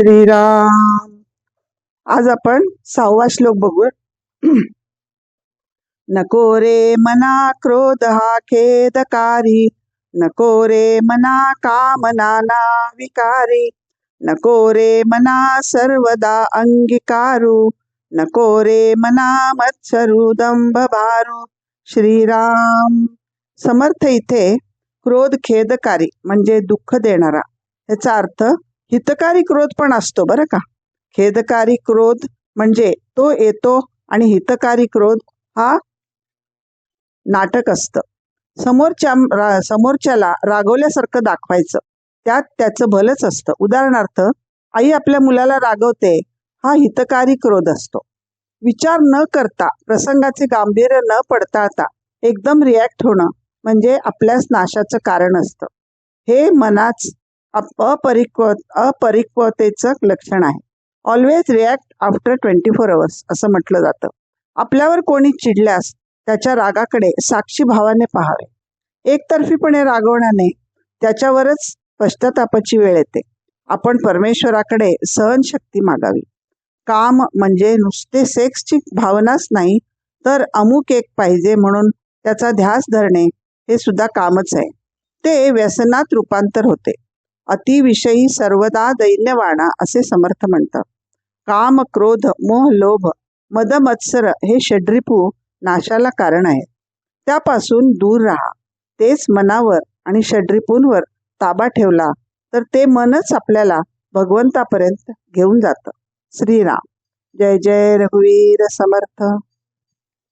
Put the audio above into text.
श्रीराम. आज आपण सहावा श्लोक बघू नको रे मना क्रोध हा खेदकारी. नको रे मना कामनाना विकारी. नको रे मना सर्वदा अंगीकारू. नको रे मना मत्सरू दंभ भारू श्रीराम. समर्थ इथे क्रोध खेदकारी म्हणजे दुःख देणारा. याचा अर्थ हितकारी क्रोध पण असतो बरं का. खेदकारी क्रोध म्हणजे तो येतो आणि हितकारी क्रोध हा नाटक असतं. समोरच्या रा- समोरच्याला रागवल्यासारखं दाखवायचं. त्यात त्याचं भलंच असतं. उदाहरणार्थ आई आपल्या मुलाला रागवते हा हितकारी क्रोध असतो. विचार न करता प्रसंगाचे गांभीर्य न पडताळता एकदम रिॲक्ट होणं म्हणजे आपल्याच नाशाचं कारण असतं. हे मनाच अप- अपरिक्व अपरिक्वतेचं लक्षण आहे. Always react after twenty four hours असं म्हटलं जातं. आपल्यावर कोणी चिडल्यास त्याच्या रागाकडे साक्षी भावाने पाहावे. एकतर्फीपणे रागवण्याने त्याच्यावरच पश्चातापाची वेळ येते. आपण परमेश्वराकडे सहनशक्ती मागावी. काम म्हणजे नुसते सेक्सची भावनाच नाही तर अमुक एक पाहिजे म्हणून त्याचा ध्यास धरणे हे सुद्धा कामच आहे. ते व्यसनात रूपांतर होते. अतिविषयी सर्वदा दैन्यवाणा असे समर्थ म्हणतात. काम क्रोध मोह लोभ मद मत्सर हे षड्रिपू नाशाला कारण आहेत. त्यापासून दूर राहा. तेच मनावर आणि षड्रिपूंवर ताबा ठेवला तर ते मनच आपल्याला भगवंतापर्यंत घेऊन जातं. श्रीराम. जय जय रघुवीर समर्थ.